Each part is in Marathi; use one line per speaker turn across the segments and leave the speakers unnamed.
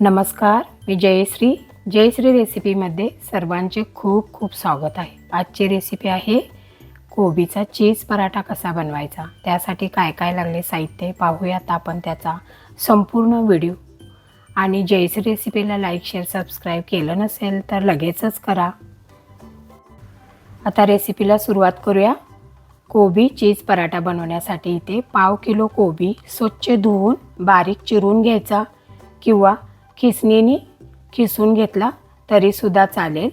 नमस्कार मी जयश्री. जयश्री रेसिपीमध्ये सर्वांचे खूप खूप स्वागत आहे. आजची रेसिपी आहे कोबीचा चीज पराठा कसा बनवायचा? त्यासाठी काय काय लागले साहित्य पाहूयात आपण त्याचा संपूर्ण व्हिडिओ आणि जयश्री रेसिपीला लाईक शेअर सबस्क्राईब केलं नसेल तर लगेचच करा. आता रेसिपीला सुरुवात करूया. कोबी चीज पराठा बनवण्यासाठी इथे पाव किलो कोबी स्वच्छ धुवून बारीक चिरून घ्यायचा किंवा खिसणीने खिसून घेतला तरीसुद्धा चालेल.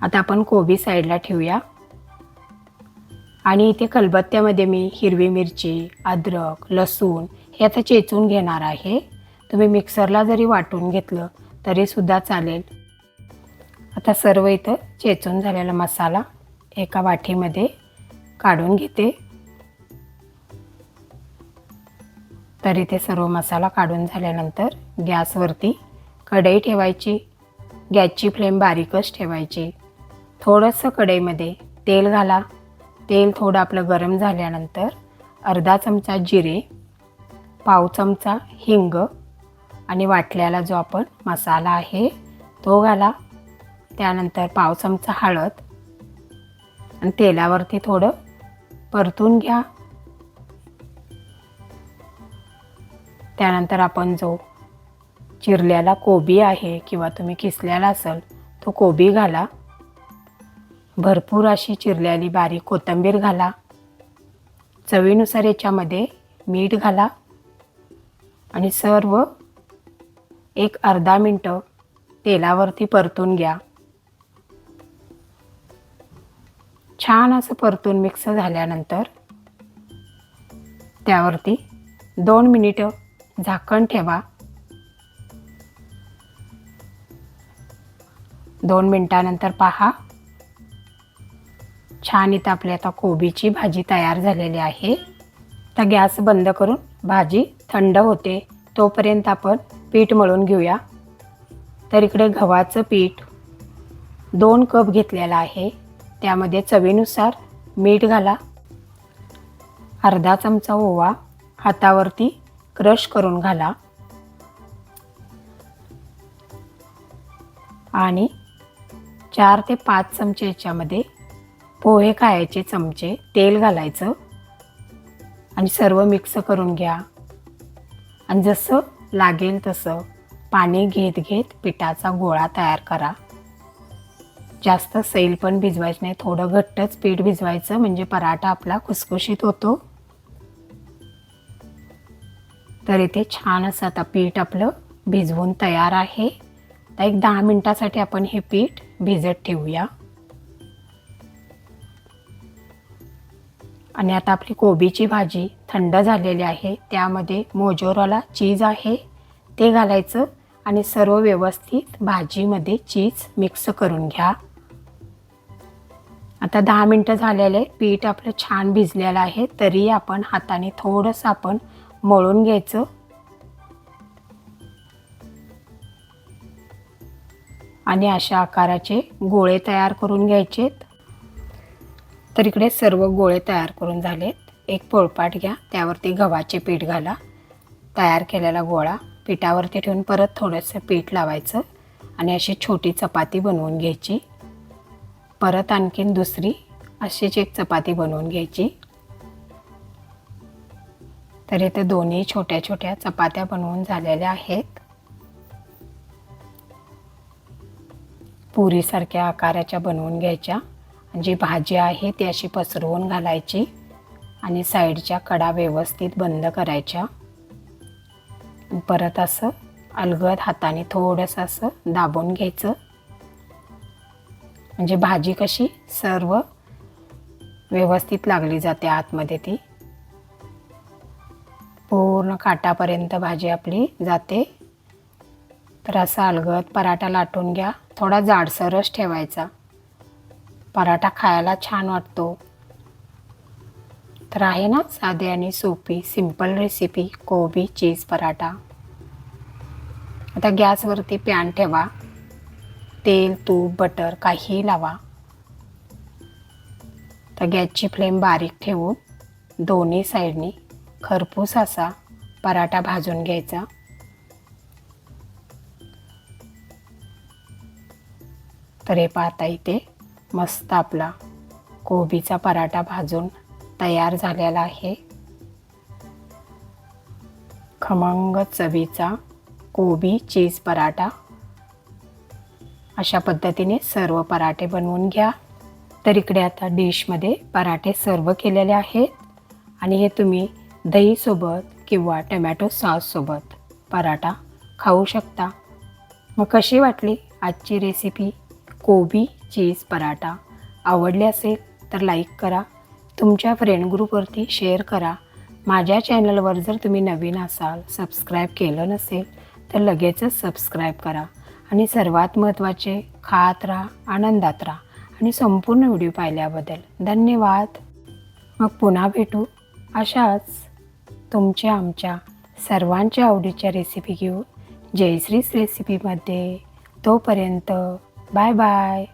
आता आपण कोबी साईडला ठेवूया. आणि इथे खलबत्त्यामध्ये मी हिरवी मिरची अद्रक लसूण हे आता चेचून घेणार आहे. तुम्ही मिक्सरला जरी वाटून घेतलं तरीसुद्धा चालेल. आता सर्व इथं चेचून झालेला मसाला एका वाटीमध्ये काढून घेते. तर इथे सर्व मसाला काढून झाल्यानंतर गॅसवरती कढई ठेवायची. गॅसची फ्लेम बारीकच ठेवायची. थोडंसं कढईमध्ये तेल घाला. तेल थोडं आपलं गरम झाल्यानंतर अर्धा चमचा जिरे पाव चमचा हिंग आणि वाटल्याला जो आपण मसाला आहे तो घाला. त्यानंतर पाव चमचा हळद. आणि तेलावरती थोडं परतून घ्या. त्यानंतर आपण जो चिरलेला कोबी आहे किंवा तुम्ही किसलेला असेल तो कोबी घाला. भरपूर अशी चिरलेली बारीक कोथिंबीर घाला. चवीनुसार याच्यामध्ये मीठ घाला. आणि सर्व एक अर्धा मिनटं तेलावरती परतून घ्या. छान असं परतून मिक्स झाल्यानंतर त्यावरती दोन मिनिटं झाकण ठेवा. दोन मिनटानंतर पहा. छान इथं आपली आता कोबीची भाजी तयार झालेली आहे. तर गॅस बंद करून भाजी थंड होते. तोपर्यंत आपण पीठ मळून घेऊया. तर इकडे गव्हाचं पीठ दोन कप घेतलेलं आहे. त्यामध्ये चवीनुसार मीठ घाला. अर्धा चमचा ओवा हातावरती क्रश करून घाला. आणि चार ते पाच चमचे याच्यामध्ये पोहे खायचे चमचे तेल घालायचं. आणि सर्व मिक्स करून घ्या. आणि जसं लागेल तसं पाणी घेत घेत पिठाचा गोळा तयार करा. जास्त सैल पण भिजवायचं नाही थोडं घट्टच पीठ भिजवायचं म्हणजे पराठा आपला खुसखुशीत होतो. तर इथे छान असं आता पीठ आपलं भिजवून तयार आहे. तर एक दहा मिनटासाठी आपण हे पीठ भिजत ठेवूया. आणि आता आपली कोबीची भाजी थंड झालेली आहे. त्यामध्ये मोजोराला चीज आहे. ते घालायचं आणि सर्व व्यवस्थित भाजीमध्ये चीज मिक्स करून घ्या. आता दहा मिनटं झालेले पीठ आपलं छान भिजलेलं आहे. तरी आपण हाताने थोडंसं आपण मळून घ्यायचं. आणि अशा आकाराचे गोळे तयार करून घ्यायचेत. तर इकडे सर्व गोळे तयार करून झालेत. एक पोळपाट घ्या त्यावरती गव्हाचे पीठ घाला. तयार केलेला गोळा पिठावरती ठेवून परत थोडंसं पीठ लावायचं आणि अशी छोटी चपाती बनवून घ्यायची. परत आणखीन दुसरी अशीच एक चपाती बनवून घ्यायची. तर इथे दोन्ही छोट्या छोट्या चपात्या बनवून झालेल्या आहेत. पुरीसारख्या आकाराच्या बनवून घ्यायच्या. जी भाजी आहे ती अशी पसरवून घालायची आणि साईडच्या कडा व्यवस्थित बंद करायच्या. परत असं अलगद हाताने थोडंसं असं दाबून घ्यायचं. म्हणजे भाजी कशी सर्व व्यवस्थित लागली जाते आतमध्ये ती. पूर्ण काटापर्यंत भाजी आपली जाते. तर असा अलगद पराठा लाटून घ्या. थोडा जाडसरच ठेवायचा. पराठा खायला छान वाटतो. तर आहे ना साधे आणि सोपी सिंपल रेसिपी कोबी चीज पराठा. आता गॅसवरती पॅन ठेवा. तेल तूप बटर काहीही लावा. तर गॅसची फ्लेम बारीक ठेवून दोन्ही साईडनी खरपूस असा पराठा भाजून घ्यायचा. तर हे पाहता इथे मस्त आपला कोबीचा पराठा भाजून तयार झालेला आहे. खमंग चवीचा कोबी चीज पराठा. अशा पद्धतीने सर्व पराठे बनवून घ्या. तर इकडे आता डिशमध्ये पराठे सर्व केलेले आहेत. आणि हे तुम्ही दहीसोबत किंवा टमॅटो सॉससोबत पराठा खाऊ शकता. मग कशी वाटली आजची रेसिपी कोबी चीज पराठा. आवडली असेल तर लाईक करा. तुमच्या फ्रेंड ग्रुपवरती शेअर करा. माझ्या चॅनलवर जर तुम्ही नवीन असाल सबस्क्राईब केलं नसेल तर लगेचच सबस्क्राईब करा. आणि सर्वात महत्त्वाचे खात राहा आनंदात राहा. आणि संपूर्ण व्हिडिओ पाहिल्याबद्दल धन्यवाद. मग पुन्हा भेटू. अशाच तुमच्या आमच्या सर्वांच्या आवडीच्या रेसिपी घेऊन जयश्रीच रेसिपीमध्ये तोपर्यंत बाय बाय